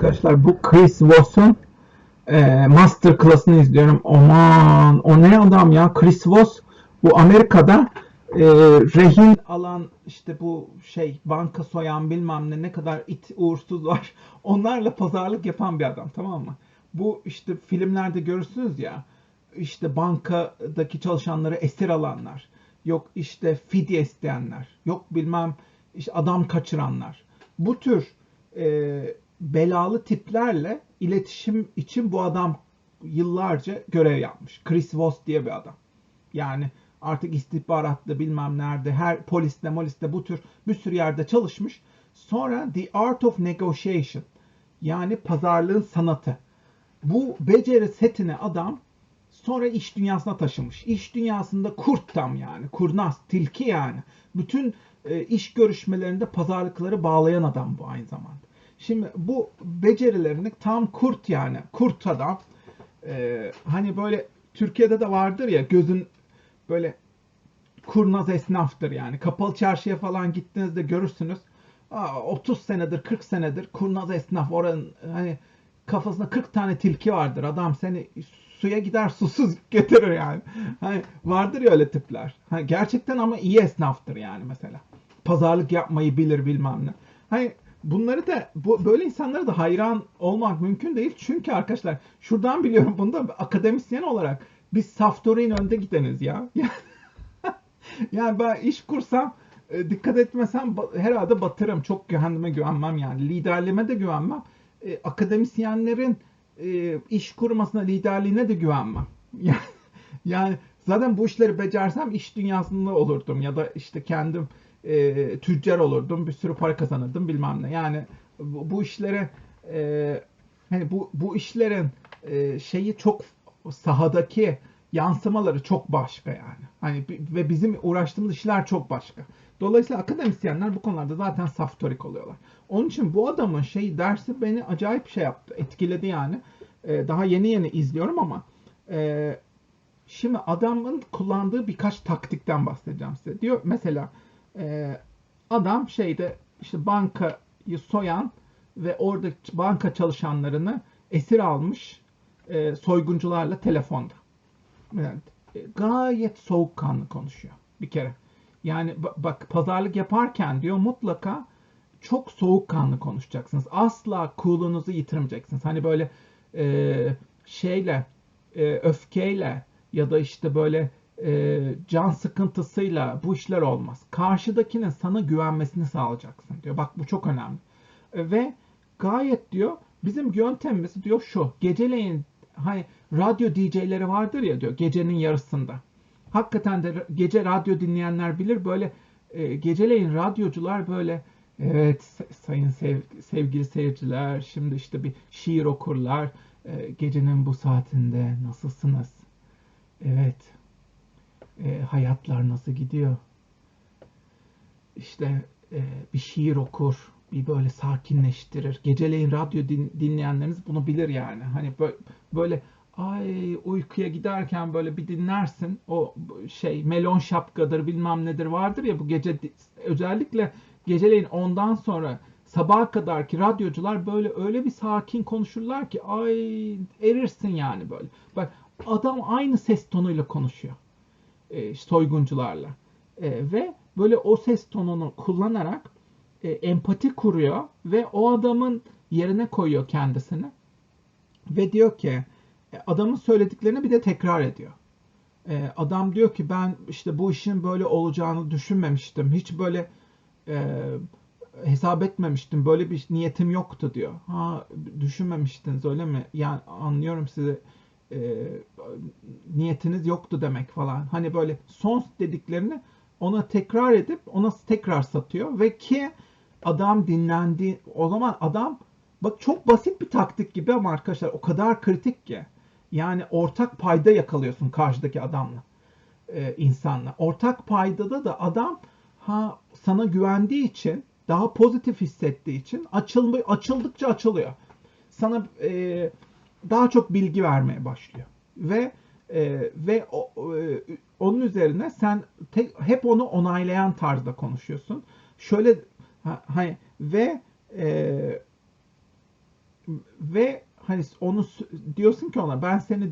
arkadaşlar bu Chris Voss'un e, master class'ını izliyorum. Aman o ne adam ya Chris Voss bu Amerika'da e, rehin alan işte bu şey banka soyan bilmem ne ne kadar it uğursuz var. Onlarla pazarlık yapan bir adam tamam mı? Bu işte filmlerde görürsünüz ya işte bankadaki çalışanları esir alanlar. Yok işte fidye isteyenler. Yok bilmem işte adam kaçıranlar. Bu tür e, belalı tiplerle iletişim için bu adam yıllarca görev yapmış. Chris Voss diye bir adam. Yani artık istihbaratta bilmem nerede her poliste moliste bu tür bir sürü yerde çalışmış. Sonra The Art of Negotiation yani pazarlığın sanatı. Bu beceri setini adam sonra iş dünyasına taşımış. İş dünyasında kurt tam yani. Kurnaz, tilki yani. Bütün e, iş görüşmelerinde pazarlıkları bağlayan adam bu aynı zamanda. Şimdi bu becerilerini tam kurt yani. Kurt adam. E, hani böyle Türkiye'de de vardır ya gözün böyle kurnaz esnaftır yani. Kapalı çarşıya falan gittiğinizde görürsünüz. Aa, 30 senedir 40 senedir kurnaz esnaf oranın hani kafasında 40 tane tilki vardır. Adam seni suya gider susuz getirir yani. Hani vardır ya öyle tipler. Hani gerçekten ama iyi esnaftır yani mesela. Pazarlık yapmayı bilir bilmem ne. Hani bunları da bu böyle insanlara da hayran olmak mümkün değil. Çünkü arkadaşlar şuradan biliyorum bunu da akademisyen olarak biz Saftori'nin önde gideniz ya. yani ben iş kursam e, dikkat etmesem herhalde batırım. Çok kendime güvenmem yani. Liderliğime de güvenmem. E, akademisyenlerin e, iş kurmasına, liderliğine de güvenmem. Yani, yani zaten bu işleri becersem iş dünyasında olurdum ya da işte kendim e, tüccar olurdum, bir sürü para kazanırdım bilmem ne. Yani bu, bu işlere e, hani bu bu işlerin e, şeyi çok sahadaki yansımaları çok başka yani. Hani ve bizim uğraştığımız işler çok başka. Dolayısıyla akademisyenler bu konularda zaten saftorik oluyorlar. Onun için bu adamın şey dersi beni acayip şey yaptı, etkiledi yani. Ee, daha yeni yeni izliyorum ama e, şimdi adamın kullandığı birkaç taktikten bahsedeceğim size. Diyor mesela e, adam şeyde işte bankayı soyan ve orada banka çalışanlarını esir almış e, soyguncularla telefonda. Yani, e, gayet soğukkanlı konuşuyor bir kere. Yani bak pazarlık yaparken diyor mutlaka çok soğukkanlı konuşacaksınız. Asla cool'unuzu yitirmeyeceksiniz. Hani böyle e, şeyle, e, öfkeyle ya da işte böyle e, can sıkıntısıyla bu işler olmaz. Karşıdakinin sana güvenmesini sağlayacaksın diyor. Bak bu çok önemli. E, ve gayet diyor bizim yöntemimiz diyor şu. Geceleyin hani radyo DJ'leri vardır ya diyor gecenin yarısında. Hakikaten de gece radyo dinleyenler bilir böyle e, geceleyin radyocular böyle evet sayın sev, sevgili seyirciler şimdi işte bir şiir okurlar e, gecenin bu saatinde nasılsınız? Evet e, hayatlar nasıl gidiyor? İşte e, bir şiir okur bir böyle sakinleştirir. Geceleyin radyo din, dinleyenleriniz bunu bilir yani. Hani böyle, böyle ay uykuya giderken böyle bir dinlersin o şey melon şapkadır bilmem nedir vardır ya bu gece özellikle geceleyin ondan sonra sabaha kadar ki radyocular böyle öyle bir sakin konuşurlar ki ay erirsin yani böyle. Bak adam aynı ses tonuyla konuşuyor e, soyguncularla e, ve böyle o ses tonunu kullanarak e, empati kuruyor ve o adamın yerine koyuyor kendisini ve diyor ki e, adamın söylediklerini bir de tekrar ediyor. E, adam diyor ki ben işte bu işin böyle olacağını düşünmemiştim. Hiç böyle e, hesap etmemiştim. Böyle bir niyetim yoktu diyor. Ha düşünmemiştiniz öyle mi? Yani anlıyorum sizi e, niyetiniz yoktu demek falan. Hani böyle son dediklerini ona tekrar edip ona tekrar satıyor ve ki adam dinlendi. O zaman adam bak çok basit bir taktik gibi ama arkadaşlar o kadar kritik ki. Yani ortak payda yakalıyorsun karşıdaki adamla, e, insanla. Ortak paydada da adam ha sana güvendiği için, daha pozitif hissettiği için açılma, açıldıkça açılıyor. Sana e, daha çok bilgi vermeye başlıyor. Ve e, ve o, e, onun üzerine sen tek, hep onu onaylayan tarzda konuşuyorsun. Şöyle ha, hani ve e, ve hani onu diyorsun ki ona ben seni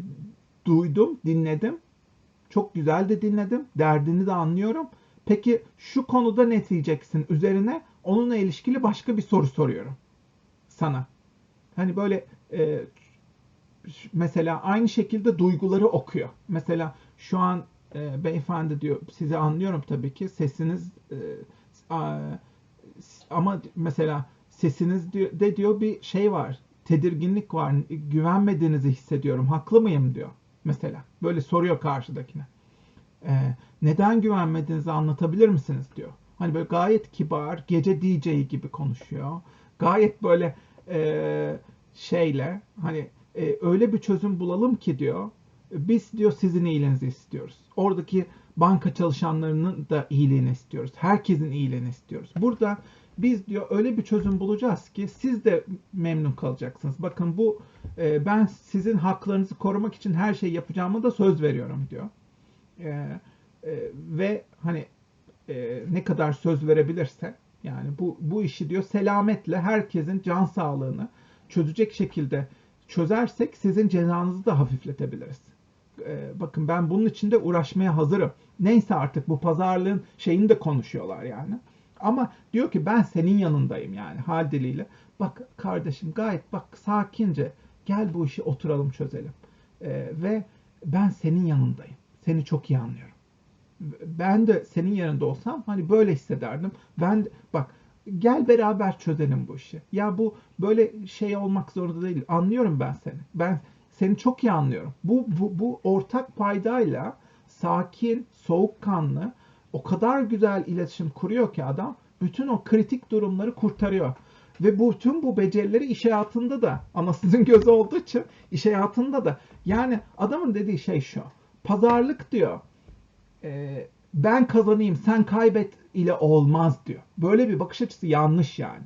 duydum, dinledim. Çok güzel de dinledim. Derdini de anlıyorum. Peki şu konuda ne diyeceksin? Üzerine onunla ilişkili başka bir soru soruyorum sana. Hani böyle e, mesela aynı şekilde duyguları okuyor. Mesela şu an e, beyefendi diyor sizi anlıyorum tabii ki sesiniz e, a- ama mesela sesiniz de diyor bir şey var. Tedirginlik var. Güvenmediğinizi hissediyorum. Haklı mıyım diyor. Mesela böyle soruyor karşıdakine. Ee, neden güvenmediğinizi anlatabilir misiniz diyor. Hani böyle gayet kibar, gece DJ'i gibi konuşuyor. Gayet böyle e, şeyle hani e, öyle bir çözüm bulalım ki diyor. Biz diyor sizin iyiliğinizi istiyoruz. Oradaki banka çalışanlarının da iyiliğini istiyoruz. Herkesin iyiliğini istiyoruz. Burada biz diyor öyle bir çözüm bulacağız ki siz de memnun kalacaksınız. Bakın bu e, ben sizin haklarınızı korumak için her şeyi yapacağıma da söz veriyorum diyor. E, e, ve hani e, ne kadar söz verebilirse yani bu bu işi diyor selametle herkesin can sağlığını çözecek şekilde çözersek sizin cezanızı da hafifletebiliriz. E, bakın ben bunun için de uğraşmaya hazırım. Neyse artık bu pazarlığın şeyini de konuşuyorlar yani. Ama diyor ki ben senin yanındayım yani hal diliyle. Bak kardeşim gayet bak sakince gel bu işi oturalım çözelim. E, ve ben senin yanındayım. Seni çok iyi anlıyorum ben de senin yanında olsam hani böyle hissederdim. Ben de- bak gel beraber çözelim bu işi. Ya bu böyle şey olmak zorunda değil. Anlıyorum ben seni. Ben seni çok iyi anlıyorum. Bu bu, bu ortak paydayla sakin, soğukkanlı o kadar güzel iletişim kuruyor ki adam bütün o kritik durumları kurtarıyor. Ve bu tüm bu becerileri iş hayatında da anasının gözü olduğu için iş hayatında da yani adamın dediği şey şu. Pazarlık diyor e, ben kazanayım sen kaybet ile olmaz diyor. Böyle bir bakış açısı yanlış yani.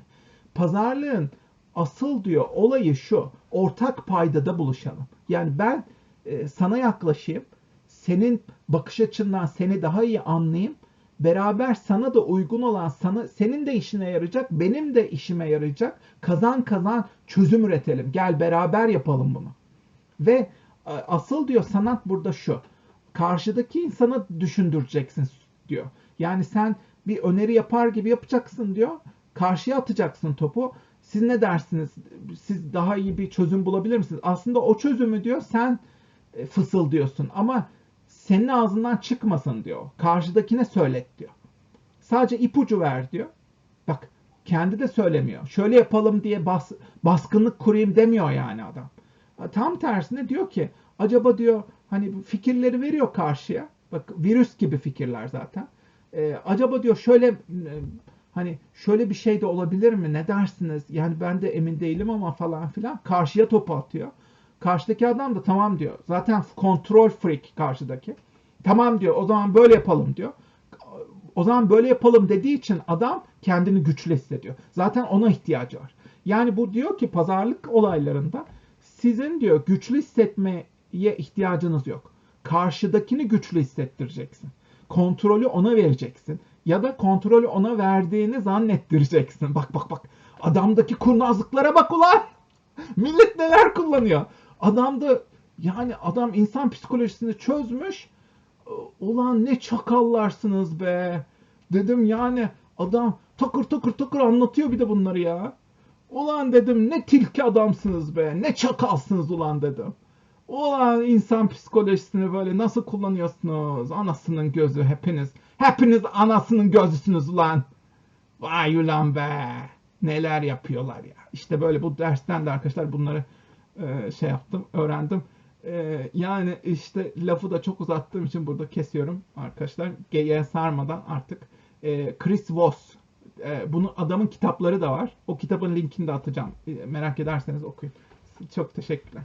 Pazarlığın asıl diyor olayı şu. Ortak paydada buluşalım. Yani ben e, sana yaklaşayım. Senin bakış açından seni daha iyi anlayayım. Beraber sana da uygun olan sana senin de işine yarayacak, benim de işime yarayacak. Kazan kazan çözüm üretelim. Gel beraber yapalım bunu. Ve e, asıl diyor sanat burada şu. Karşıdaki insana düşündüreceksin diyor. Yani sen bir öneri yapar gibi yapacaksın diyor. Karşıya atacaksın topu. Siz ne dersiniz? Siz daha iyi bir çözüm bulabilir misiniz? Aslında o çözümü diyor sen e, fısıldıyorsun ama senin ağzından çıkmasın diyor. Karşıdakine söylet diyor. Sadece ipucu ver diyor. Bak kendi de söylemiyor. Şöyle yapalım diye bas, baskınlık kurayım demiyor yani adam. Tam tersine diyor ki acaba diyor hani fikirleri veriyor karşıya. Bak virüs gibi fikirler zaten. Ee, acaba diyor şöyle e, hani şöyle bir şey de olabilir mi? Ne dersiniz? Yani ben de emin değilim ama falan filan. Karşıya topu atıyor. Karşıdaki adam da tamam diyor. Zaten kontrol freak karşıdaki. Tamam diyor. O zaman böyle yapalım diyor. O zaman böyle yapalım dediği için adam kendini güçlü hissediyor. Zaten ona ihtiyacı var. Yani bu diyor ki pazarlık olaylarında sizin diyor güçlü hissetmeye ihtiyacınız yok. Karşıdakini güçlü hissettireceksin. Kontrolü ona vereceksin. Ya da kontrolü ona verdiğini zannettireceksin. Bak bak bak. Adamdaki kurnazlıklara bak ulan. Millet neler kullanıyor. Adam da yani adam insan psikolojisini çözmüş. Ulan ne çakallarsınız be. Dedim yani adam takır takır takır anlatıyor bir de bunları ya. Ulan dedim ne tilki adamsınız be. Ne çakalsınız ulan dedim. Ulan insan psikolojisini böyle nasıl kullanıyorsunuz? Anasının gözü hepiniz. Hepiniz anasının gözüsünüz ulan. Vay ulan be. Neler yapıyorlar ya. İşte böyle bu dersten de arkadaşlar bunları e, şey yaptım, öğrendim. E, yani işte lafı da çok uzattığım için burada kesiyorum arkadaşlar. G'ye sarmadan artık. E, Chris Voss. E, bunu adamın kitapları da var. O kitabın linkini de atacağım. E, merak ederseniz okuyun. Çok teşekkürler.